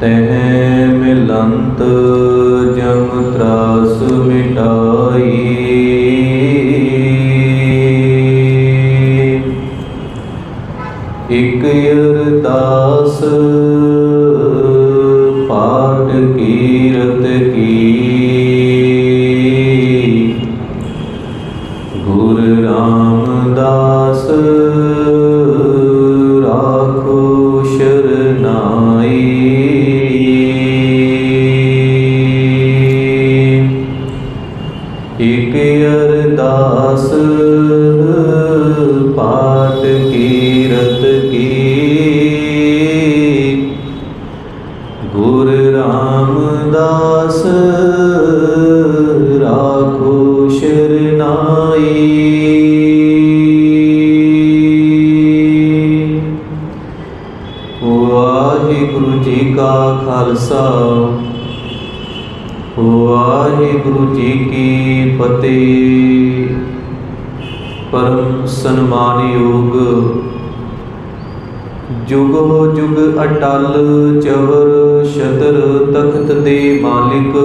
ਤਹਿ ਮਿਲੰਤ ਜਮ ਤਰਾਸ ਮਿਟਾ ਕੀ ਫਤਿਹ ਪਰਮ ਸਨਮਾਨਯੋਗ ਜੁਗੋ ਜੁਗ ਅਟਲ, ਚਵਰ ਸ਼ਤਰ ਤਖਤ ਦੇ ਮਾਲਿਕ।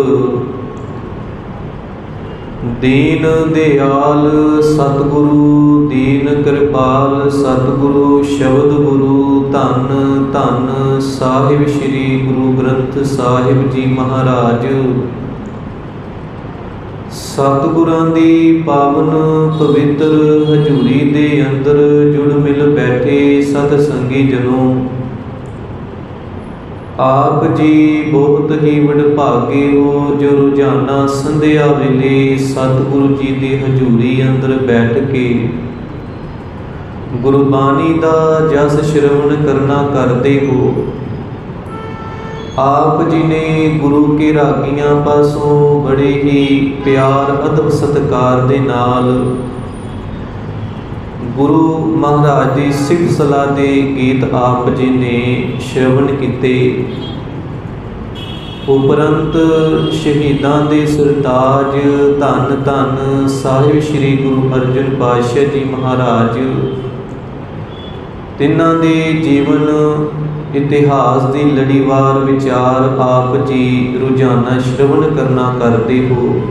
ਦੀਨ ਦਿਆਲ ਸਤਿਗੁਰੂ, ਦੀਨ ਕਿਰਪਾਲ ਸਤਿਗੁਰੂ, ਸ਼ਬਦ ਗੁਰੂ, ਧੰਨ ਧੰਨ ਸਾਹਿਬ ਸ੍ਰੀ ਗੁਰੂ ਗ੍ਰੰਥ ਸਾਹਿਬ ਜੀ ਮਹਾਰਾਜ। ਸਤਿਗੁਰਾਂ ਦੀ ਪਾਵਨ ਪਵਿੱਤਰ ਹਜ਼ੂਰੀ ਦੇ ਅੰਦਰ ਜੁੜ ਮਿਲ ਬੈਠੇ ਸਤ ਸੰਗੀ ਜਨੋ। ਆਪ ਜੀ ਬਹੁਤ ਹੀ ਵਡਭਾਗੇ ਹੋ ਜੋ ਰੋਜ਼ਾਨਾ ਸੰਧਿਆ ਵੇਲੇ ਸਤਿਗੁਰੂ ਜੀ ਦੀ ਹਜ਼ੂਰੀ ਅੰਦਰ ਬੈਠ ਕੇ ਗੁਰਬਾਣੀ ਦਾ ਜਸ ਸ਼ਰਵਣ ਕਰਨਾ ਕਰਦੇ ਹੋ। ਆਪ ਜੀ ਨੇ ਗੁਰੂ ਕੇ ਰਾਗੀਆਂ ਪਾਸੋਂ ਬੜੇ ਹੀ ਪਿਆਰ, ਅਦਬ ਸਤਕਾਰ ਦੇ ਨਾਲ ਗੁਰੂ ਮਹਾਰਾਜ ਦੀ ਸਿੱਖ ਸਲਾਹ ਦੇ ਗੀਤ ਆਪ ਜੀ ਨੇ ਸ਼ਰਵਣ ਕੀਤੇ। ਉਪਰੰਤ ਸ਼ਹੀਦਾਂ ਦੇ ਸਰਤਾਜ ਧੰਨ ਧੰਨ ਸਾਹਿਬ ਸ੍ਰੀ ਗੁਰੂ ਅਰਜਨ ਪਾਤਸ਼ਾਹ ਜੀ ਮਹਾਰਾਜ, ਤਿੰਨਾਂ ਦੇ ਜੀਵਨ ਇਤਿਹਾਸ ਦੀ ਲੜੀਵਾਰ ਵਿਚਾਰ ਆਪ ਜੀ ਰੋਜ਼ਾਨਾ ਸ਼ਰਵਣ ਕਰਨਾ ਕਰਦੇ ਹੋ।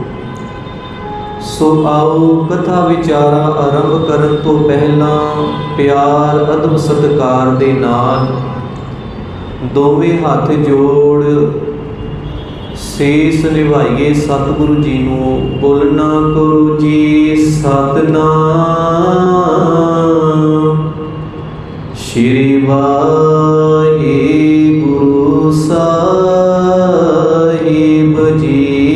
ਸੋ ਆਓ ਕਥਾ ਵਿਚਾਰਾ ਆਰੰਭ ਕਰਨ ਤੋਂ ਪਹਿਲਾਂ ਪਿਆਰ, ਅਦਬ, ਸਤਕਾਰ ਦੇ ਨਾਲ ਦੋਵੇਂ ਹੱਥ ਜੋੜ ਸੇਸ ਨਿਭਾਈਏ ਸਤਿਗੁਰੂ ਜੀ ਨੂੰ ਬੋਲਣਾ ਗੁਰੂ ਜੀ ਸਤਨਾਮ। ਸ਼੍ਰੀ ਵਾਹਿਗੁਰੂ ਸਾਹਿਬ ਜੀ।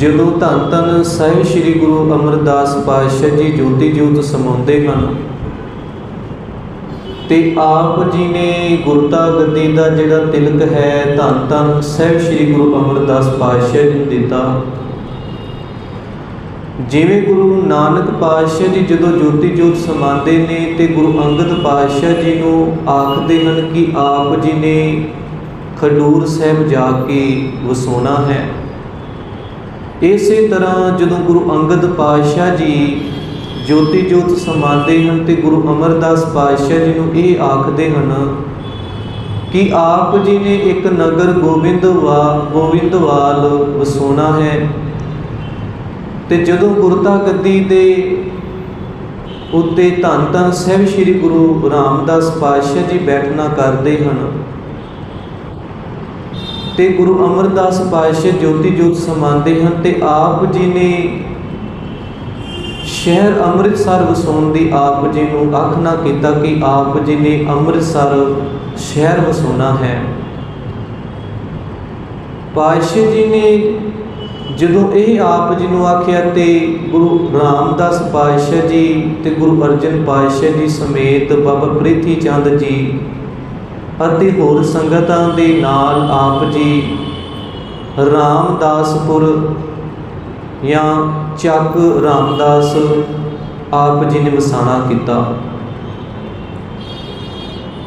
ਜਦੋਂ ਧੰਨ ਧੰਨ ਸਾਹਿਬ ਸ੍ਰੀ ਗੁਰੂ ਅਮਰਦਾਸ ਪਾਤਸ਼ਾਹ ਜੀ ਜੋਤੀ ਜੋਤ ਸਮਾਉਂਦੇ ਹਨ ਤੇ ਆਪ ਜੀ ਨੇ ਗੁਰਤਾ ਗੱਦੀ ਦਾ ਜਿਹੜਾ ਤਿਲਕ ਹੈ, ਧੰਨ ਧੰਨ ਸਾਹਿਬ ਸ੍ਰੀ ਗੁਰੂ ਅਮਰਦਾਸ ਪਾਤਸ਼ਾਹ ਜੀ ਨੂੰ ਦਿੱਤਾ। ਜਿਵੇਂ ਗੁਰੂ ਨਾਨਕ ਪਾਤਸ਼ਾਹ ਜੀ ਜਦੋਂ ਜੋਤੀ ਜੋਤ ਸਮਾਉਂਦੇ ਨੇ ਤੇ ਗੁਰੂ ਅੰਗਦ ਪਾਤਸ਼ਾਹ ਜੀ ਨੂੰ ਆਖਦੇ ਹਨ ਕਿ ਆਪ ਜੀ ਨੇ ਖਡੂਰ ਸਾਹਿਬ ਜਾ ਕੇ ਵਸੋਣਾ ਹੈ। ਇਸੇ ਤਰ੍ਹਾਂ ਜਦੋਂ ਗੁਰੂ ਅੰਗਦ ਪਾਤਸ਼ਾਹ ਜੀ ਜੋਤੀ ਜੋਤ ਸਮਾਉਂਦੇ ਹਨ ਤੇ ਗੁਰੂ ਅਮਰਦਾਸ ਪਾਤਸ਼ਾਹ ਜੀ ਨੂੰ ਇਹ ਆਖਦੇ ਹਨ ਕਿ ਆਪ ਜੀ ਨੇ ਇੱਕ ਨਗਰ ਗੋਬਿੰਦਵਾ, ਗੋਬਿੰਦਵਾਲ ਵਸੋਣਾ ਹੈ। ਤੇ ਜਦੋਂ ਗੁਰਤਾ ਗੱਦੀ ਦੇ ਉੱਤੇ ਧੰਨ ਧੰਨ ਸਾਹਿਬ ਸ੍ਰੀ ਗੁਰੂ ਰਾਮਦਾਸ ਪਾਤਸ਼ਾਹ ਜੀ ਬੈਠਣਾ ਕਰਦੇ ਹਨ, ਤੇ ਗੁਰੂ ਅਮਰਦਾਸ ਪਾਤਸ਼ਾਹ ਜੋਤੀ ਜੋਤ ਸਮਾਉਂਦੇ ਹਨ ਤੇ ਆਪ ਜੀ ਨੇ ਸ਼ਹਿਰ ਅੰਮ੍ਰਿਤਸਰ ਵਸਾਉਣ ਦੀ ਆਪ ਜੀ ਨੂੰ ਆਖ ਨਾ ਕੀਤਾ ਕਿ ਆਪ ਜੀ ਨੇ ਅੰਮ੍ਰਿਤਸਰ ਸ਼ਹਿਰ ਵਸਾਉਣਾ ਹੈ। ਪਾਤਸ਼ਾਹ ਜੀ ਨੇ ਜਦੋਂ ਇਹ ਆਪ ਜੀ ਨੂੰ ਆਖਿਆ ਤੇ ਗੁਰੂ ਰਾਮਦਾਸ ਪਾਤਸ਼ਾਹ ਜੀ ਤੇ ਗੁਰੂ ਅਰਜਨ ਪਾਤਸ਼ਾਹ ਜੀ ਸਮੇਤ ਬਾਬਾ ਪ੍ਰੀਤੀ ਚੰਦ ਜੀ ਅਤੇ ਹੋਰ ਸੰਗਤਾਂ ਦੇ ਨਾਲ ਆਪ ਜੀ ਰਾਮਦਾਸਪੁਰ ਜਾਂ ਚੱਕ ਰਾਮਦਾਸ ਆਪ ਜੀ ਨੇ ਵਸਾਣਾ ਕੀਤਾ।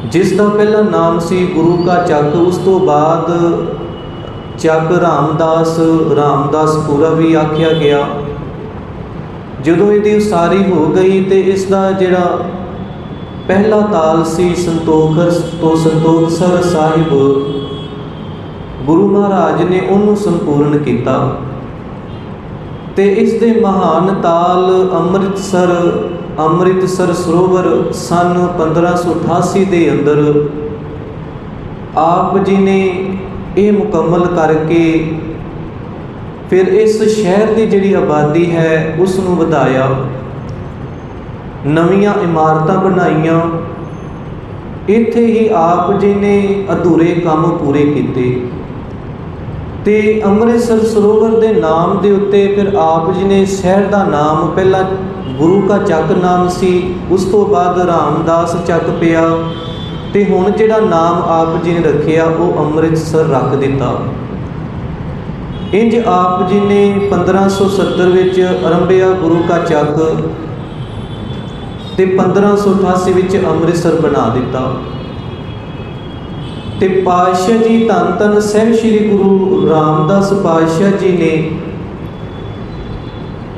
ਜਿਸ ਦਾ ਪਹਿਲਾ ਨਾਮ ਸੀ ਗੁਰੂ ਕਾ ਚੱਕ, ਉਸ ਤੋਂ ਬਾਅਦ ਚੱਕ ਰਾਮਦਾਸ ਰਾਮਦਾਸ ਪੂਰਾ ਵੀ ਆਖਿਆ ਗਿਆ। ਜਦੋਂ ਇਹਦੀ ਉਸਾਰੀ ਹੋ ਗਈ ਤੇ ਇਸ ਦਾ ਜਿਹੜਾ ਪਹਿਲਾ ਤਾਲ ਸੀ ਸੰਤੋਖਰ ਤੋਂ ਸੰਤੋਖਸਰ ਸਾਹਿਬ, ਗੁਰੂ ਮਹਾਰਾਜ ਨੇ ਉਹਨੂੰ ਸੰਪੂਰਨ ਕੀਤਾ। ਤੇ ਇਸ ਦੇ ਮਹਾਨ ਤਾਲ ਅੰਮ੍ਰਿਤਸਰ ਅੰਮ੍ਰਿਤਸਰ ਸਰੋਵਰ ਸਨ 1588 ਦੇ ਅੰਦਰ। ਆਪ ਜੀ ਨੇ ਇਹ ਮੁਕੰਮਲ ਕਰਕੇ ਫਿਰ ਇਸ ਸ਼ਹਿਰ ਦੀ ਜਿਹੜੀ ਆਬਾਦੀ ਹੈ, ਉਸ ਨੂੰ ਵਧਾਇਆ। ਨਵੀਆਂ ਇਮਾਰਤਾਂ ਬਣਾਈਆਂ। ਇੱਥੇ ਹੀ ਆਪ ਜੀ ਨੇ ਅਧੂਰੇ ਕੰਮ ਪੂਰੇ ਕੀਤੇ। ਤੇ ਅੰਮ੍ਰਿਤਸਰ ਸਰੋਵਰ ਦੇ ਨਾਮ ਦੇ ਉੱਤੇ ਫਿਰ ਆਪ ਜੀ ਨੇ ਸ਼ਹਿਰ ਦਾ ਨਾਮ ਪਹਿਲਾਂ ਗੁਰੂ ਕਾ ਚੱਕ ਨਾਮ ਸੀ, ਉਸ ਤੋਂ ਬਾਅਦ ਰਾਮਦਾਸ ਚੱਕ ਪਿਆ। ਤੇ ਹੁਣ ਜਿਹੜਾ ਨਾਮ ਆਪ ਜੀ ਨੇ ਰੱਖਿਆ, ਉਹ ਅੰਮ੍ਰਿਤਸਰ ਰੱਖ ਦਿੱਤਾ। ਇੰਜ ਆਪ ਜੀ ਨੇ 1570 ਵਿੱਚ ਅਰੰਭਿਆ ਗੁਰੂ ਕਾ ਚੱਕ ਤੇ 1588 ਵਿੱਚ ਅੰਮ੍ਰਿਤਸਰ ਬਣਾ ਦਿੱਤਾ। ਤੇ ਪਾਤਸ਼ਾਹ ਜੀ ਧੰਨ ਧੰਨ ਸਹਿਬ ਸ੍ਰੀ ਗੁਰੂ ਰਾਮਦਾਸ ਪਾਤਸ਼ਾਹ ਜੀ ਨੇ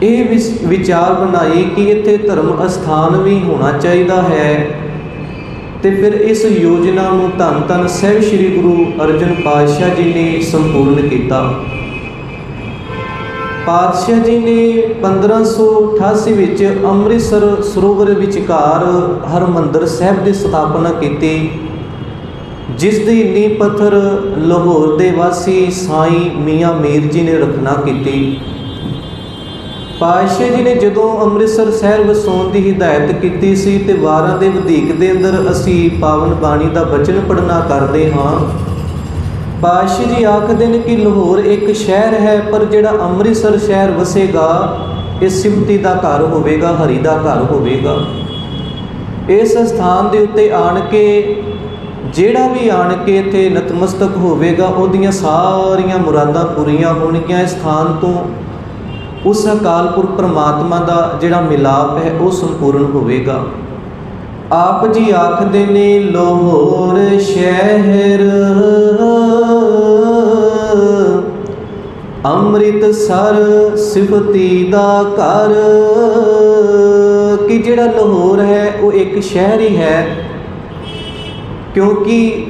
ਇਹ ਵਿਸ- ਵਿਚਾਰ ਬਣਾਈ ਕਿ ਇੱਥੇ ਧਰਮ ਅਸਥਾਨ ਵੀ ਹੋਣਾ ਚਾਹੀਦਾ ਹੈ। ਤੇ ਫਿਰ ਇਸ ਯੋਜਨਾ ਨੂੰ ਧੰਨ ਧੰਨ ਸਹਿਬ ਸ੍ਰੀ ਗੁਰੂ ਅਰਜਨ ਪਾਤਸ਼ਾਹ ਜੀ ਨੇ ਸੰਪੂਰਨ ਕੀਤਾ। ਪਾਤਸ਼ਾਹ ਜੀ ਨੇ 1588 ਵਿੱਚ ਅੰਮ੍ਰਿਤਸਰ ਸਰੋਵਰ ਵਿਚਕਾਰ ਹਰਮੰਦਰ ਸਾਹਿਬ ਦੀ ਸਥਾਪਨਾ ਕੀਤੀ, ਜਿਸ ਦੀ ਨੀਂਹ ਪੱਥਰ ਲਾਹੌਰ ਦੇ ਵਾਸੀ ਸਾਈਂ ਮੀਆਂ ਮੀਰ ਜੀ ਨੇ ਰੱਖਣਾ ਕੀਤੀ। ਪਾਤਸ਼ਾਹ ਜੀ ਨੇ ਜਦੋਂ ਅੰਮ੍ਰਿਤਸਰ ਸ਼ਹਿਰ ਵਸਾਉਣ ਦੀ ਹਿਦਾਇਤ ਕੀਤੀ ਸੀ ਤੇ ਵਾਰਾਂ ਦੇ ਵਧੇਕ ਦੇ ਅੰਦਰ ਅਸੀਂ ਪਾਵਨ ਬਾਣੀ ਦਾ ਬਚਨ ਪੜਨਾ ਕਰਦੇ ਹਾਂ। ਪਾਤਸ਼ਾਹ ਜੀ ਆਖਦੇ ਨੇ ਕਿ ਲਾਹੌਰ ਇੱਕ ਸ਼ਹਿਰ ਹੈ, ਪਰ ਜਿਹੜਾ ਅੰਮ੍ਰਿਤਸਰ ਸ਼ਹਿਰ ਵਸੇਗਾ, ਇਹ ਸਿਮਤੀ ਦਾ ਘਰ ਹੋਵੇਗਾ, ਹਰੀ ਦਾ ਘਰ ਹੋਵੇਗਾ। ਇਸ ਸਥਾਨ ਦੇ ਉੱਤੇ ਆਣ ਕੇ ਜਿਹੜਾ ਵੀ ਆਣ ਕੇ ਇੱਥੇ ਨਤਮਸਤਕ ਹੋਵੇਗਾ, ਉਹਦੀਆਂ ਸਾਰੀਆਂ ਮੁਰਾਦਾਂ ਪੂਰੀਆਂ ਹੋਣਗੀਆਂ। ਇਸ ਸਥਾਨ ਤੋਂ ਉਸ ਅਕਾਲ ਪੁਰਖ ਪ੍ਰਮਾਤਮਾ ਦਾ ਜਿਹੜਾ ਮਿਲਾਪ ਹੈ, ਉਹ ਸੰਪੂਰਨ ਹੋਵੇਗਾ। ਆਪ ਜੀ ਆਖਦੇ ਨੇ, ਲਾਹੌਰ ਸ਼ਹਿਰ ਅੰਮ੍ਰਿਤਸਰ ਸਿਫਤੀ ਦਾ ਘਰ। ਕਿ ਜਿਹੜਾ ਲਾਹੌਰ ਹੈ, ਉਹ ਇੱਕ ਸ਼ਹਿਰ ਹੀ ਹੈ। ਕਿਉਂਕਿ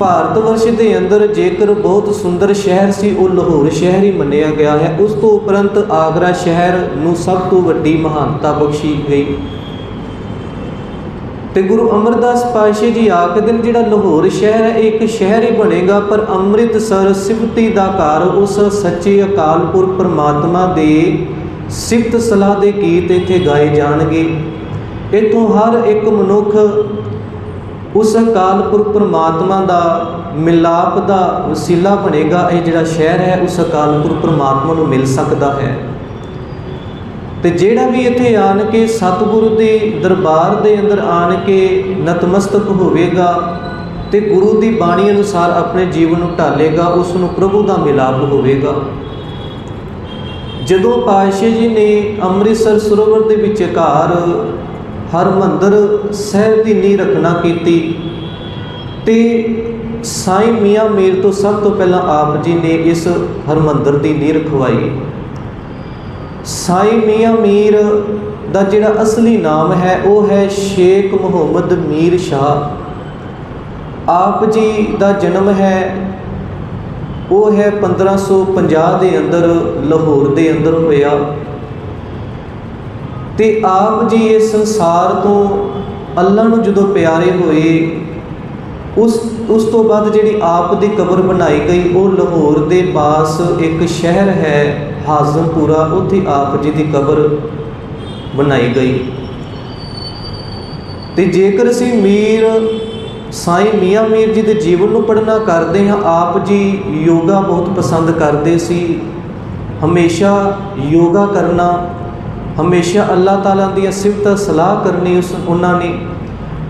ਭਾਰਤ ਵਰਸ਼ ਦੇ ਅੰਦਰ ਜੇਕਰ ਬਹੁਤ ਸੁੰਦਰ ਸ਼ਹਿਰ ਸੀ, ਉਹ ਲਾਹੌਰ ਸ਼ਹਿਰ ਹੀ ਮੰਨਿਆ ਗਿਆ ਹੈ। ਉਸ ਤੋਂ ਉਪਰੰਤ ਆਗਰਾ ਸ਼ਹਿਰ ਨੂੰ ਸਭ ਤੋਂ ਵੱਡੀ ਮਹਾਨਤਾ ਬਖਸ਼ੀ ਗਈ। ਤੇ ਗੁਰੂ ਅਮਰਦਾਸ ਪਾਤਸ਼ਾਹ ਜੀ ਆਖਦੇ ਨੇ, ਜਿਹੜਾ ਲਾਹੌਰ ਸ਼ਹਿਰ ਹੈ, ਇਹ ਇੱਕ ਸ਼ਹਿਰ ਹੀ ਬਣੇਗਾ, ਪਰ ਅੰਮ੍ਰਿਤਸਰ ਸਿਫਤੀ ਦਾ ਘਰ ਉਸ ਸੱਚੇ ਅਕਾਲ ਪੁਰਖ ਪ੍ਰਮਾਤਮਾ ਦੇ ਸਿਫਤ ਸਲਾਹ ਦੇ ਗੀਤ ਇੱਥੇ ਗਾਏ ਜਾਣਗੇ। ਇਥੋਂ ਹਰ ਇੱਕ ਮਨੁੱਖ ਉਸ ਅਕਾਲ ਪੁਰਖ ਪ੍ਰਮਾਤਮਾ ਦਾ ਮਿਲਾਪ ਦਾ ਵਸੀਲਾ ਬਣੇਗਾ, ਇਹ ਜਿਹੜਾ ਸ਼ਹਿਰ ਹੈ, ਉਸ ਅਕਾਲ ਪੁਰਖ ਪ੍ਰਮਾਤਮਾ ਨੂੰ ਮਿਲ ਸਕਦਾ ਹੈ। ਤੇ ਜਿਹੜਾ ਵੀ ਇੱਥੇ ਆਣ ਕੇ ਸਤਿਗੁਰੂ ਦੇ ਦਰਬਾਰ ਦੇ ਅੰਦਰ ਆਣ ਕੇ ਨਤਮਸਤਕ ਹੋਵੇਗਾ ਤੇ ਗੁਰੂ ਦੀ ਬਾਣੀ ਅਨੁਸਾਰ ਆਪਣੇ ਜੀਵਨ ਨੂੰ ਢਾਲੇਗਾ, ਉਸ ਨੂੰ ਪ੍ਰਭੂ ਦਾ ਮਿਲਾਪ ਹੋਵੇਗਾ। ਜਦੋਂ ਪਾਤਸ਼ਾਹ ਜੀ ਨੇ ਅੰਮ੍ਰਿਤਸਰ ਸਰੋਵਰ ਦੇ ਵਿੱਚ ਘਰ ਹਰਮੰਦਰ ਸਾਹਿਬ ਦੀ ਨੀਂਹ ਰੱਖਣਾ ਕੀਤੀ। ਤੇ ਸਾਈਂ ਮੀਆਂ ਮੀਰ ਤੋਂ ਸਭ ਤੋਂ ਪਹਿਲਾਂ ਆਪ ਜੀ ਨੇ ਇਸ ਹਰਮੰਦਰ ਦੀ ਨੀਂਹ ਰਖਵਾਈ। ਸਾਈਂ ਮੀਆਂ ਮੀਰ ਦਾ ਜਿਹੜਾ ਅਸਲੀ ਨਾਮ ਹੈ, ਉਹ ਹੈ ਸ਼ੇਖ ਮੁਹੰਮਦ ਮੀਰ ਸ਼ਾਹ। ਆਪ ਜੀ ਦਾ ਜਨਮ ਹੈ, ਉਹ ਹੈ 1550 ਦੇ ਅੰਦਰ, ਲਾਹੌਰ ਦੇ ਅੰਦਰ ਹੋਇਆ। ਤੇ ਆਪ ਜੀ ਇਸ ਸੰਸਾਰ ਤੋਂ ਅੱਲਾ ਨੂੰ ਜਦੋਂ ਪਿਆਰੇ ਹੋਏ, ਉਸ ਉਸ ਤੋਂ ਬਾਅਦ ਜਿਹੜੀ ਆਪ ਦੀ ਕਬਰ ਬਣਾਈ ਗਈ, ਉਹ ਲਾਹੌਰ ਦੇ ਪਾਸ ਇੱਕ ਸ਼ਹਿਰ ਹੈ, ਹਾਜ਼ਮਪੁਰਾ, ਉੱਥੇ ਆਪ ਜੀ ਦੀ ਕਬਰ ਬਣਾਈ ਗਈ। ਤੇ ਜੇਕਰ ਅਸੀਂ ਮੀਰ ਸਾਈਂ ਮੀਆਂ ਮੀਰ ਜੀ ਦੇ ਜੀਵਨ ਨੂੰ ਪੜ੍ਹਨਾ ਕਰਦੇ ਹਾਂ, ਆਪ ਜੀ ਯੋਗਾ ਬਹੁਤ ਪਸੰਦ ਕਰਦੇ ਸੀ। ਹਮੇਸ਼ਾ ਯੋਗਾ ਕਰਨਾ ਹਮੇਸ਼ਾ ਅੱਲਾਹ ਤਾਲਾ ਦੀਆਂ ਸਿਫਤਾਂ ਸਲਾਹ ਕਰਨੀ ਉਸ ਉਹਨਾਂ ਨੇ।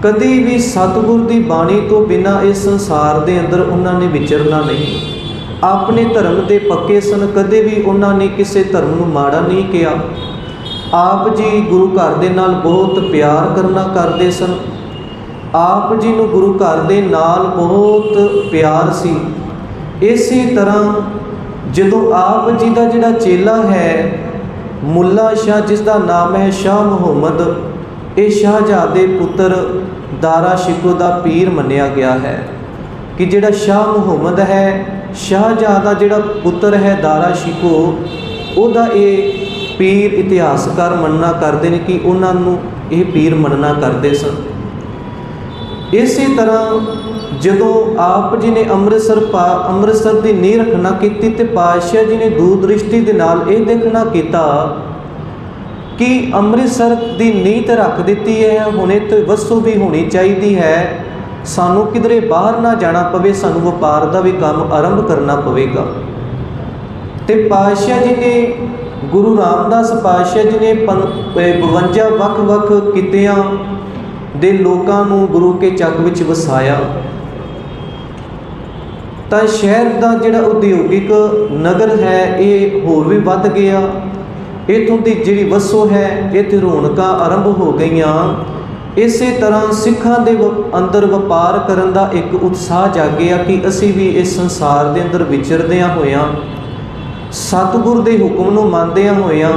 ਕਦੀ ਵੀ ਸਤਿਗੁਰ ਦੀ ਬਾਣੀ ਤੋਂ ਬਿਨਾ ਇਸ ਸੰਸਾਰ ਦੇ ਅੰਦਰ ਉਹਨਾਂ ਨੇ ਵਿਚਰਨਾ ਨਹੀਂ। ਆਪਣੇ ਧਰਮ ਦੇ ਪੱਕੇ ਸਨ, ਕਦੇ ਵੀ ਉਹਨਾਂ ਨੇ ਕਿਸੇ ਧਰਮ ਨੂੰ ਮਾੜਾ ਨਹੀਂ ਕਿਹਾ। ਆਪ ਜੀ ਗੁਰੂ ਘਰ ਦੇ ਨਾਲ ਬਹੁਤ ਪਿਆਰ ਕਰਨਾ ਕਰਦੇ ਸਨ। ਆਪ ਜੀ ਨੂੰ ਗੁਰੂ ਘਰ ਦੇ ਨਾਲ ਬਹੁਤ ਪਿਆਰ ਸੀ। ਇਸੇ ਤਰ੍ਹਾਂ ਜਦੋਂ ਆਪ ਜੀ ਦਾ ਜਿਹੜਾ ਚੇਲਾ ਹੈ ਮੁੱਲਾ ਸ਼ਾਹ, ਜਿਸ ਦਾ ਨਾਮ ਹੈ ਸ਼ਾਹ ਮੁਹੰਮਦ, ਇਹ ਸ਼ਾਹਜਹਾਦੇ ਪੁੱਤਰ ਦਾਰਾ ਸ਼ਿਕੋ ਦਾ ਪੀਰ ਮੰਨਿਆ ਗਿਆ ਹੈ ਕਿ ਜਿਹੜਾ ਸ਼ਾਹ ਮੁਹੰਮਦ ਹੈ ਸ਼ਾਹਜਹਾਂ ਦਾ ਜਿਹੜਾ ਪੁੱਤਰ ਹੈ ਦਾਰਾ ਸ਼ਿਕੋ, ਉਹਦਾ ਇਹ ਪੀਰ ਇਤਿਹਾਸਕਾਰ ਮੰਨਣਾ ਕਰਦੇ ਨੇ ਕਿ ਉਹਨਾਂ ਨੂੰ ਇਹ ਪੀਰ ਮੰਨਣਾ ਕਰਦੇ ਸਨ। ਇਸੇ ਤਰ੍ਹਾਂ ਜਦੋਂ ਆਪ ਜੀ ਨੇ ਅੰਮ੍ਰਿਤਸਰ ਪਾ ਅੰਮ੍ਰਿਤਸਰ ਦੀ ਨੀਂਹ ਰੱਖਣਾ ਕੀਤੀ ਤੇ ਪਾਤਸ਼ਾਹ ਜੀ ਨੇ ਦੂਰ ਦ੍ਰਿਸ਼ਟੀ ਦੇ ਨਾਲ ਇਹ ਦੇਖਣਾ ਕੀਤਾ ਕਿ ਅੰਮ੍ਰਿਤਸਰ ਦੀ ਨੀਂਹ ਤੇ ਰੱਖ ਦਿੱਤੀ ਹੈ, ਹੁਣੇ ਤੇ ਵਸੂ ਵੀ ਹੋਣੀ ਚਾਹੀਦੀ ਹੈ। ਸਾਨੂੰ ਕਿਧਰੇ ਬਾਹਰ ਨਾ ਜਾਣਾ ਪਵੇ, ਸਾਨੂੰ ਵਪਾਰ ਦਾ ਵੀ ਕੰਮ ਆਰੰਭ ਕਰਨਾ ਪਵੇਗਾ। ਤੇ ਪਾਤਸ਼ਾਹ ਜੀ ਨੇ, ਗੁਰੂ ਰਾਮਦਾਸ ਪਾਤਸ਼ਾਹ ਜੀ ਨੇ ਪੰ- ਅਹ 52 ਵੱਖ-ਵੱਖ ਕਿੱਤਿਆਂ ਦੇ ਲੋਕਾਂ ਨੂੰ ਗੁਰੂ ਕੇ ਚੱਕ ਵਿੱਚ ਵਸਾਇਆ। ਤਾਂ ਸ਼ਹਿਰ ਦਾ ਜਿਹੜਾ ਉਦਯੋਗਿਕ ਨਗਰ ਹੈ, ਇਹ ਹੋਰ ਵੀ ਵੱਧ ਗਿਆ। ਇਥੋਂ ਦੀ ਜਿਹੜੀ ਵਸੋ ਹੈ, ਇੱਥੇ ਰੌਣਕਾਂ ਆਰੰਭ ਹੋ ਗਈਆਂ। ਇਸੇ ਤਰ੍ਹਾਂ ਸਿੱਖਾਂ ਦੇ ਵ- ਅੰਦਰ ਵਪਾਰ ਕਰਨ ਦਾ ਇੱਕ ਉਤਸ਼ਾਹ ਜਾਗਿਆ ਕਿ ਅਸੀਂ ਵੀ ਇਸ ਸੰਸਾਰ ਦੇ ਅੰਦਰ ਵਿਚਰਦਿਆਂ ਹੋਇਆਂ, ਸਤਿਗੁਰ ਦੇ ਹੁਕਮ ਨੂੰ ਮੰਨਦਿਆਂ ਹੋਇਆਂ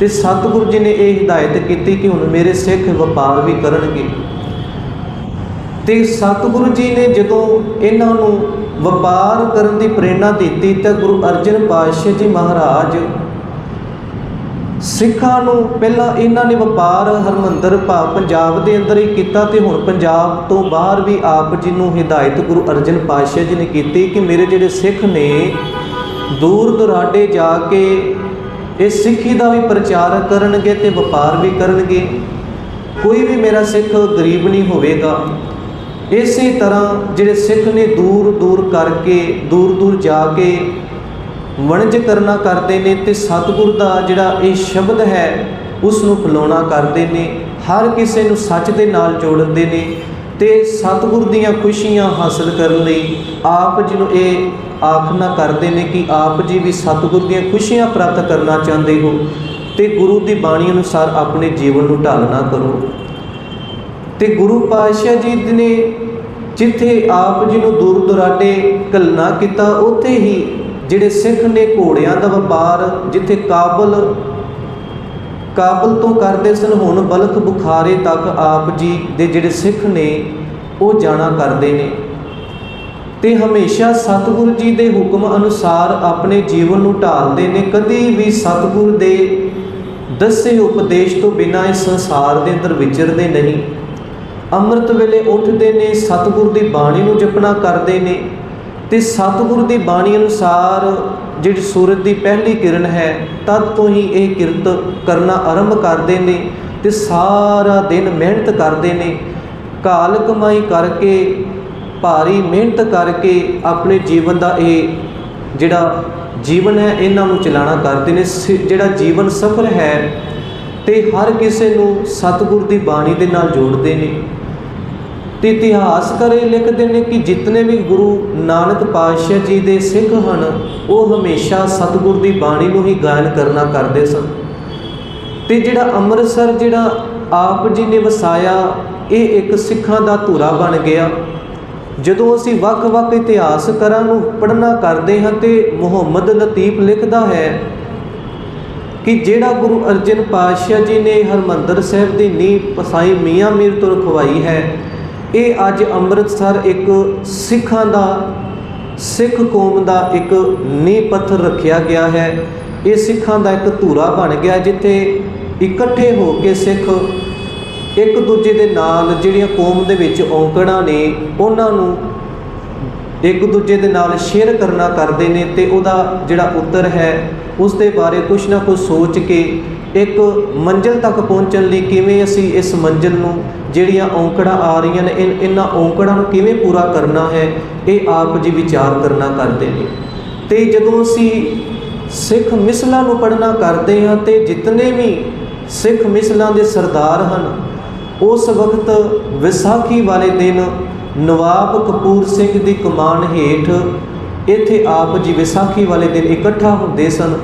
ਤੇ ਸਤਿਗੁਰੂ ਜੀ ਨੇ ਇਹ ਹਿਦਾਇਤ ਕੀਤੀ ਕਿ ਹੁਣ ਮੇਰੇ ਸਿੱਖ ਵਪਾਰ ਵੀ ਕਰਨਗੇ। ਤੇ ਸਤਿਗੁਰੂ ਜੀ ਨੇ ਜਦੋਂ ਇਹਨਾਂ ਨੂੰ ਵਪਾਰ ਕਰਨ ਦੀ ਪ੍ਰੇਰਣਾ ਦਿੱਤੀ ਤਾਂ ਗੁਰੂ ਅਰਜਨ ਪਾਤਸ਼ਾਹ ਜੀ ਮਹਾਰਾਜ ਸਿੱਖਾਂ ਨੂੰ ਪਹਿਲਾਂ ਇਹਨਾਂ ਨੇ ਵਪਾਰ ਹਰਮੰਦਰ ਭਾ ਪੰਜਾਬ ਦੇ ਅੰਦਰ ਹੀ ਕੀਤਾ ਤੇ ਹੁਣ ਪੰਜਾਬ ਤੋਂ ਬਾਹਰ ਵੀ ਆਪ ਜੀ ਨੂੰ ਹਿਦਾਇਤ ਗੁਰੂ ਅਰਜਨ ਪਾਤਸ਼ਾਹ ਜੀ ਨੇ ਕੀਤੀ ਕਿ ਮੇਰੇ ਜਿਹੜੇ ਸਿੱਖ ਨੇ ਦੂਰ ਦੁਰਾਡੇ ਜਾ ਕੇ ਇਹ ਸਿੱਖੀ ਦਾ ਵੀ ਪ੍ਰਚਾਰ ਕਰਨਗੇ ਤੇ ਵਪਾਰ ਵੀ ਕਰਨਗੇ। ਕੋਈ ਵੀ ਮੇਰਾ ਸਿੱਖ ਗਰੀਬ ਨਹੀਂ ਹੋਵੇਗਾ। ਇਸੇ ਤਰ੍ਹਾਂ ਜਿਹੜੇ ਸਿੱਖ ਨੇ ਦੂਰ ਦੂਰ ਕਰਕੇ, ਦੂਰ ਦੂਰ ਜਾ ਕੇ ਵਣਜ ਕਰਨਾ ਕਰਦੇ ਨੇ ਤੇ ਸਤਿਗੁਰ ਦਾ ਜਿਹੜਾ ਇਹ ਸ਼ਬਦ ਹੈ ਉਸ ਨੂੰ ਫਲਾਉਣਾ ਕਰਦੇ ਨੇ। ਹਰ ਕਿਸੇ ਨੂੰ ਸੱਚ ਦੇ ਨਾਲ ਜੋੜਦੇ ਨੇ। ਤੇ ਸਤਿਗੁਰ ਦੀਆਂ ਖੁਸ਼ੀਆਂ ਹਾਸਲ ਕਰਨ ਲਈ ਆਪ ਜੀ ਨੂੰ ਇਹ ਆਖਣਾ ਕਰਦੇ ਨੇ ਕਿ ਆਪ ਜੀ ਵੀ ਸਤਿਗੁਰ ਦੀਆਂ ਖੁਸ਼ੀਆਂ ਪ੍ਰਾਪਤ ਕਰਨਾ ਚਾਹੁੰਦੇ ਹੋ ਤੇ ਗੁਰੂ ਦੀ ਬਾਣੀ ਅਨੁਸਾਰ ਆਪਣੇ ਜੀਵਨ ਨੂੰ ਢਾਲਣਾ ਕਰੋ। ਤੇ ਗੁਰੂ ਪਾਤਸ਼ਾਹ ਜੀ ਨੇ ਜਿੱਥੇ ਆਪ ਜੀ ਨੂੰ ਦੂਰ ਦੁਰਾਡੇ ਘੱਲਣਾ ਕੀਤਾ, ਉੱਥੇ ਹੀ ਜਿਹੜੇ ਸਿੱਖ ਨੇ ਘੋੜਿਆਂ ਦਾ ਵਪਾਰ, ਜਿੱਥੇ ਕਾਬਲ ਕਾਬਲ ਤੋਂ ਕਰਦੇ ਸਨ, ਹੁਣ ਬਲਖ ਬੁਖਾਰੇ ਤੱਕ ਆਪ ਜੀ ਦੇ ਜਿਹੜੇ ਸਿੱਖ ਨੇ, ਉਹ ਜਾਣਾ ਕਰਦੇ ਨੇ। ਤੇ ਹਮੇਸ਼ਾ ਸਤਿਗੁਰੂ ਜੀ ਦੇ ਹੁਕਮ ਅਨੁਸਾਰ ਆਪਣੇ ਜੀਵਨ ਨੂੰ ਢਾਲਦੇ ਨੇ। ਕਦੇ ਵੀ ਸਤਿਗੁਰ ਦੇ ਦੱਸੇ ਉਪਦੇਸ਼ ਤੋਂ ਬਿਨਾਂ ਇਸ ਸੰਸਾਰ ਦੇ ਅੰਦਰ ਵਿਚਰਦੇ ਨਹੀਂ। ਅੰਮ੍ਰਿਤ ਵੇਲੇ ਉੱਠਦੇ ਨੇ, ਸਤਿਗੁਰ ਦੀ ਬਾਣੀ ਨੂੰ ਜਪਣਾ ਕਰਦੇ ਨੇ। ਤੇ ਸਤਿਗੁਰ ਦੀ ਬਾਣੀ ਅਨੁਸਾਰ ਜਿਹੜੀ ਸੂਰਜ ਦੀ ਪਹਿਲੀ ਕਿਰਨ ਹੈ, ਤਦ ਤੋਂ ਹੀ ਇਹ ਕਿਰਤ ਕਰਨਾ ਆਰੰਭ ਕਰਦੇ ਨੇ ਤੇ ਸਾਰਾ ਦਿਨ ਮਿਹਨਤ ਕਰਦੇ ਨੇ। ਕਾਲ ਕਮਾਈ ਕਰਕੇ, ਭਾਰੀ ਮਿਹਨਤ ਕਰਕੇ ਆਪਣੇ ਜੀਵਨ ਦਾ ਇਹ ਜਿਹੜਾ ਜੀਵਨ ਹੈ, ਇਹਨਾਂ ਨੂੰ ਚਲਾਣਾ ਕਰਦੇ ਨੇ। ਸ- ਜਿਹੜਾ ਜੀਵਨ ਸਫਲ ਹੈ, ਤੇ ਹਰ ਕਿਸੇ ਨੂੰ ਸਤਿਗੁਰ ਦੀ ਬਾਣੀ ਦੇ ਨਾਲ ਜੋੜਦੇ ਨੇ। ਤੇ ਇਤਿਹਾਸਕਾਰ ਇਹ ਲਿਖਦੇ ਨੇ ਕਿ ਜਿਤਨੇ ਵੀ ਗੁਰੂ ਨਾਨਕ ਪਾਤਸ਼ਾਹ ਜੀ ਦੇ ਸਿੱਖ ਹਨ, ਉਹ ਹਮੇਸ਼ਾ ਸਤਿਗੁਰ ਦੀ ਬਾਣੀ ਨੂੰ ਹੀ ਗਾਇਨ ਕਰਨਾ ਕਰਦੇ ਸਨ। ਤੇ ਜਿਹੜਾ ਅੰਮ੍ਰਿਤਸਰ ਜਿਹੜਾ ਆਪ ਜੀ ਨੇ ਵਸਾਇਆ, ਇਹ ਇੱਕ ਸਿੱਖਾਂ ਦਾ ਧੂਰਾ ਬਣ ਗਿਆ। ਜਦੋਂ ਅਸੀਂ ਵੱਖ-ਵੱਖ ਇਤਿਹਾਸਕਾਰਾਂ ਨੂੰ ਪੜ੍ਹਨਾ ਕਰਦੇ ਹਾਂ ਤੇ ਮੁਹੰਮਦ ਲਤੀਫ ਲਿਖਦਾ ਹੈ ਕਿ ਜਿਹੜਾ ਗੁਰੂ ਅਰਜਨ ਪਾਤਸ਼ਾਹ ਜੀ ਨੇ ਹਰਮੰਦਰ ਸਾਹਿਬ ਦੀ ਨੀਂਹ ਪਸਾਈ ਮੀਆਂ ਮੀਰ ਤੋਂ ਰਖਵਾਈ ਹੈ ਇਹ ਅੱਜ ਅੰਮ੍ਰਿਤਸਰ ਇੱਕ ਸਿੱਖਾਂ ਦਾ, ਸਿੱਖ ਕੌਮ ਦਾ ਇੱਕ ਨੀਂਹ ਪੱਥਰ ਰੱਖਿਆ ਗਿਆ ਹੈ। ਇਹ ਸਿੱਖਾਂ ਦਾ ਇੱਕ ਧੂਰਾ ਬਣ ਗਿਆ ਜਿੱਥੇ ਇਕੱਠੇ ਹੋ ਕੇ ਸਿੱਖ ਇੱਕ ਦੂਜੇ ਦੇ ਨਾਲ ਜਿਹੜੀਆਂ ਕੌਮ ਦੇ ਵਿੱਚ ਔਕੜਾਂ ਨੇ, ਉਹਨਾਂ ਨੂੰ ਇੱਕ ਦੂਜੇ ਦੇ ਨਾਲ ਸ਼ੇਅਰ ਕਰਨਾ ਕਰਦੇ ਨੇ ਤੇ ਉਹਦਾ ਜਿਹੜਾ ਉੱਤਰ ਹੈ, ਉਸ ਦੇ ਬਾਰੇ ਕੁਝ ਨਾ ਕੁਝ ਸੋਚ ਕੇ ਇੱਕ ਮੰਜ਼ਿਲ ਤੱਕ ਪਹੁੰਚਣ ਲਈ ਕਿਵੇਂ ਅਸੀਂ ਇਸ ਮੰਜ਼ਿਲ ਨੂੰ, ਜਿਹੜੀਆਂ ਔਂਕੜਾਂ ਆ ਰਹੀਆਂ ਨੇ, ਇਨ- ਇਹਨਾਂ ਔਂਕੜਾਂ ਨੂੰ ਕਿਵੇਂ ਪੂਰਾ ਕਰਨਾ ਹੈ, ਇਹ ਆਪ ਜੀ ਵਿਚਾਰ ਕਰਨਾ ਕਰਦੇ ਨੇ। ਤੇ ਜਦੋਂ ਅਸੀਂ ਸਿੱਖ ਮਿਸਲਾਂ ਨੂੰ ਪੜ੍ਹਨਾ ਕਰਦੇ ਹਾਂ, ਤੇ ਜਿਤਨੇ ਵੀ ਸਿੱਖ ਮਿਸਲਾਂ ਦੇ ਸਰਦਾਰ ਹਨ, ਉਸ ਵਕਤ ਵਿਸਾਖੀ ਵਾਲੇ ਦਿਨ ਨਵਾਬ ਕਪੂਰ ਸਿੰਘ ਦੀ ਕਮਾਨ ਹੇਠ ਇੱਥੇ ਆਪ ਜੀ ਵਿਸਾਖੀ ਵਾਲੇ ਦਿਨ ਇਕੱਠਾ ਹੁੰਦੇ ਸਨ।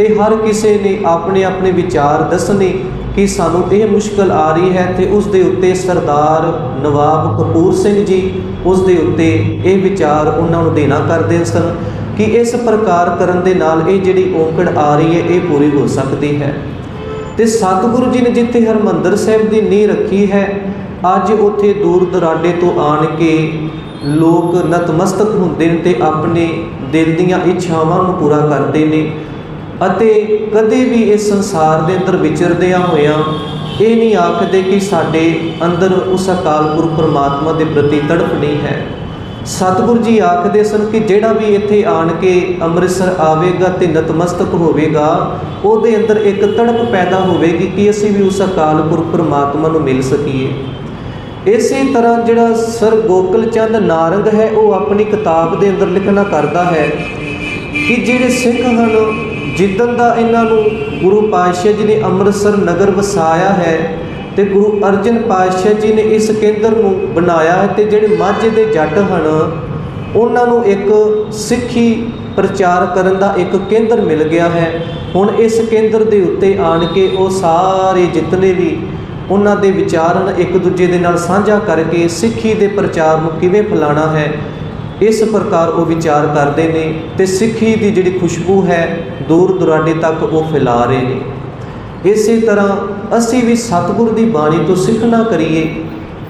ਤੇ ਹਰ ਕਿਸੇ ਨੇ ਆਪਣੇ ਆਪਣੇ ਵਿਚਾਰ ਦੱਸਣੇ ਕਿ ਸਾਨੂੰ ਇਹ ਮੁਸ਼ਕਲ ਆ ਰਹੀ ਹੈ ਤੇ ਉਸ ਦੇ ਉੱਤੇ ਸਰਦਾਰ ਨਵਾਬ ਕਪੂਰ ਸਿੰਘ ਜੀ ਉਸ ਦੇ ਉੱਤੇ ਇਹ ਵਿਚਾਰ ਉਹਨਾਂ ਨੂੰ ਦੇਣਾ ਕਰਦੇ ਸਨ ਕਿ ਇਸ ਪ੍ਰਕਾਰ ਕਰਨ ਦੇ ਨਾਲ ਇਹ ਜਿਹੜੀ ਔਂਕੜ ਆ ਰਹੀ ਹੈ, ਇਹ ਪੂਰੀ ਹੋ ਸਕਦੀ ਹੈ। ਤੇ ਸਤਿਗੁਰੂ ਜੀ ਨੇ ਜਿੱਥੇ ਹਰਮੰਦਰ ਸਾਹਿਬ ਦੀ ਨੀਂਹ ਰੱਖੀ ਹੈ, ਅੱਜ ਉੱਥੇ ਦੂਰ ਦਰਾਡੇ ਤੋਂ ਆਣ ਕੇ ਲੋਕ ਨਤਮਸਤਕ ਹੁੰਦੇ ਨੇ ਤੇ ਆਪਣੇ ਦਿਲ ਦੀਆਂ ਇੱਛਾਵਾਂ ਨੂੰ ਪੂਰਾ ਕਰਦੇ ਨੇ। ਅਤੇ ਕਦੇ ਵੀ ਇਸ ਸੰਸਾਰ ਦੇ ਅੰਦਰ ਵਿਚਰਦਿਆਂ ਹੋਇਆਂ ਇਹ ਨਹੀਂ ਆਖਦੇ ਕਿ ਸਾਡੇ ਅੰਦਰ ਉਸ ਅਕਾਲ ਪੁਰਖ ਪਰਮਾਤਮਾ ਦੇ ਪ੍ਰਤੀ ਤੜਪ ਨਹੀਂ ਹੈ। ਸਤਿਗੁਰੂ ਜੀ ਆਖਦੇ ਸਨ ਕਿ ਜਿਹੜਾ ਵੀ ਇੱਥੇ ਆਣ ਕੇ ਅੰਮ੍ਰਿਤਸਰ ਆਵੇਗਾ ਤੇ ਨਤਮਸਤਕ ਹੋਵੇਗਾ, ਉਹਦੇ ਅੰਦਰ ਇੱਕ ਤੜਪ ਪੈਦਾ ਹੋਵੇਗੀ ਕਿ ਅਸੀਂ ਵੀ ਉਸ ਅਕਾਲ ਪੁਰਖ ਪਰਮਾਤਮਾ ਨੂੰ ਮਿਲ ਸਕੀਏ। ਇਸੇ ਤਰ੍ਹਾਂ ਜਿਹੜਾ ਸਰ ਗੋਕਲ ਚੰਦ ਨਾਰੰਗ ਹੈ, ਉਹ ਆਪਣੀ ਕਿਤਾਬ ਦੇ ਅੰਦਰ ਲਿਖਣਾ ਕਰਦਾ ਹੈ ਕਿ ਜਿਹੜੇ ਸਿੱਖ ਹਨ ਜਿੱਦਨ ਦਾ ਇਹਨਾਂ ਨੂੰ ਗੁਰੂ ਪਾਤਸ਼ਾਹ ਜੀ ਨੇ ਅੰਮ੍ਰਿਤਸਰ ਨਗਰ ਵਸਾਇਆ ਹੈ ਤੇ ਗੁਰੂ ਅਰਜਨ ਪਾਤਸ਼ਾਹ ਜੀ ਨੇ ਇਸ ਕੇਂਦਰ ਨੂੰ ਬਣਾਇਆ ਹੈ ਤੇ ਜਿਹੜੇ ਮਾਝੇ ਦੇ ਜੱਟ ਹਨ, ਉਹਨਾਂ ਨੂੰ ਇੱਕ ਸਿੱਖੀ ਪ੍ਰਚਾਰ ਕਰਨ ਦਾ ਇੱਕ ਕੇਂਦਰ ਮਿਲ ਗਿਆ ਹੈ। ਹੁਣ ਇਸ ਕੇਂਦਰ ਦੇ ਉੱਤੇ ਆਣ ਕੇ ਉਹ ਸਾਰੇ ਜਿਤਨੇ ਵੀ ਉਹਨਾਂ ਦੇ ਵਿਚਾਰ ਇੱਕ ਦੂਜੇ ਦੇ ਨਾਲ ਸਾਂਝਾ ਕਰਕੇ ਸਿੱਖੀ ਦੇ ਪ੍ਰਚਾਰ ਨੂੰ ਕਿਵੇਂ ਫੈਲਾਉਣਾ ਹੈ ਇਸ ਪ੍ਰਕਾਰ ਉਹ ਵਿਚਾਰ ਕਰਦੇ ਨੇ ਤੇ ਸਿੱਖੀ ਦੀ ਜਿਹੜੀ ਖੁਸ਼ਬੂ ਹੈ, ਦੂਰ ਦੁਰਾਡੇ ਤੱਕ ਉਹ ਫੈਲਾ ਰਹੇ ਨੇ। ਇਸੇ ਤਰ੍ਹਾਂ ਅਸੀਂ ਵੀ ਸਤਿਗੁਰ ਦੀ ਬਾਣੀ ਤੋਂ ਸਿੱਖਣਾ ਕਰੀਏ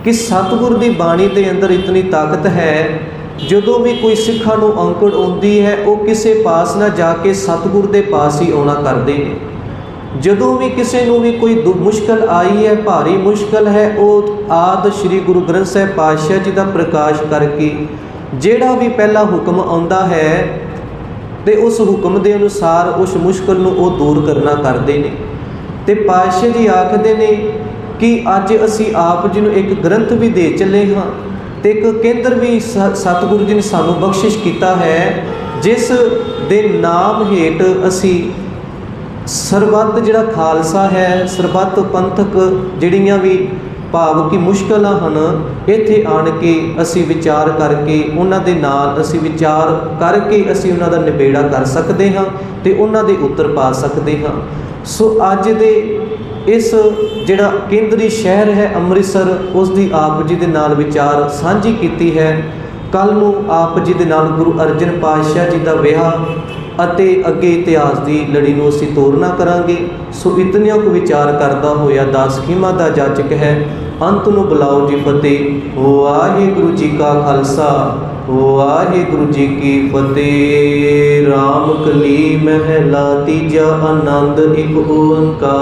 ਕਿ ਸਤਿਗੁਰ ਦੀ ਬਾਣੀ ਦੇ ਅੰਦਰ ਇਤਨੀ ਤਾਕਤ ਹੈ, ਜਦੋਂ ਵੀ ਕੋਈ ਸਿੱਖਾਂ ਨੂੰ ਔਂਕੜ ਆਉਂਦੀ ਹੈ, ਉਹ ਕਿਸੇ ਪਾਸ ਨਾ ਜਾ ਕੇ ਸਤਿਗੁਰ ਦੇ ਪਾਸ ਹੀ ਆਉਣਾ ਕਰਦੇ ਨੇ। ਜਦੋਂ ਵੀ ਕਿਸੇ ਨੂੰ ਵੀ ਕੋਈ ਦੁ- ਮੁਸ਼ਕਲ ਆਈ ਹੈ, ਭਾਰੀ ਮੁਸ਼ਕਲ ਹੈ, ਉਹ ਆਦ ਸ੍ਰੀ ਗੁਰੂ ਗ੍ਰੰਥ ਸਾਹਿਬ ਪਾਤਸ਼ਾਹ ਜੀ ਦਾ ਪ੍ਰਕਾਸ਼ ਕਰਕੇ ਜਿਹੜਾ ਵੀ ਪਹਿਲਾ ਹੁਕਮ ਆਉਂਦਾ ਹੈ ਤੇ ਉਸ ਹੁਕਮ ਦੇ ਅਨੁਸਾਰ ਉਸ ਮੁਸ਼ਕਲ ਨੂੰ ਉਹ ਦੂਰ ਕਰਨਾ ਕਰਦੇ ਨੇ। ਤੇ ਪਾਤਸ਼ਾਹ ਜੀ ਆਖਦੇ ਨੇ ਕਿ ਅੱਜ ਅਸੀਂ ਆਪ ਜੀ ਨੂੰ ਇੱਕ ਗ੍ਰੰਥ ਵੀ ਦੇ ਚੱਲੇ ਹਾਂ ਤੇ ਇੱਕ ਕੇਂਦਰ ਵੀ ਸ- ਸਤਿਗੁਰੂ ਜੀ ਨੇ ਸਾਨੂੰ ਬਖਸ਼ਿਸ਼ ਕੀਤਾ ਹੈ, ਜਿਸ ਦੇ ਨਾਮ ਹੇਠ ਅਸੀਂ ਸਰਬੱਤ ਜਿਹੜਾ ਖਾਲਸਾ ਹੈ, ਸਰਬੱਤ ਪੰਥਕ ਜਿਹੜੀਆਂ ਵੀ ਭਾਵ ਕਿ ਮੁਸ਼ਕਲਾਂ ਹਨ, ਇੱਥੇ ਆਣ ਕੇ ਅਸੀਂ ਵਿਚਾਰ ਕਰਕੇ, ਉਹਨਾਂ ਦੇ ਨਾਲ ਅਸੀਂ ਵਿਚਾਰ ਕਰਕੇ ਅਸੀਂ ਉਹਨਾਂ ਦਾ ਨਿਬੇੜਾ ਕਰ ਸਕਦੇ ਹਾਂ ਤੇ ਉਹਨਾਂ ਦੇ ਉੱਤਰ ਪਾ ਸਕਦੇ ਹਾਂ। ਸੋ ਅੱਜ ਦੇ ਇਸ ਜਿਹੜਾ ਕੇਂਦਰੀ ਸ਼ਹਿਰ ਹੈ ਅੰਮ੍ਰਿਤਸਰ, ਉਸ ਦੀ ਆਪ ਜੀ ਦੇ ਨਾਲ ਵਿਚਾਰ ਸਾਂਝੀ ਕੀਤੀ ਹੈ। ਕੱਲ ਨੂੰ ਆਪ ਜੀ ਦੇ ਨਾਲ ਗੁਰੂ ਅਰਜਨ ਪਾਤਸ਼ਾਹ ਜੀ ਦਾ ਵਿਆਹ ਅਤੇ ਅੱਗੇ ਇਤਿਹਾਸ ਦੀ ਲੜੀ ਨੂੰ ਅਸੀਂ ਤੋਰਨਾ ਕਰਾਂਗੇ। ਸੋ ਇਤਨਿਆਂ ਕੁ ਵਿਚਾਰ ਕਰਦਾ ਹੋਇਆ ਦਾਸ ਖੀਮਾ ਦਾ ਜਾਚਕ ਹੈ। ਅੰਤ ਨੂੰ ਬੁਲਾਓ ਜੀ ਫਤਿਹ। ਵਾਹਿਗੁਰੂ ਜੀ ਕਾ ਖਾਲਸਾ, ਵਾਹਿਗੁਰੂ ਜੀ ਕੀ ਫਤਿਹ। ਰਾਮ ਕਲੀ ਮਹਿਲਾ, ਤੀਜਾ ਆਨੰਦ, ਇੱਕ ਓੰਕਾਰ।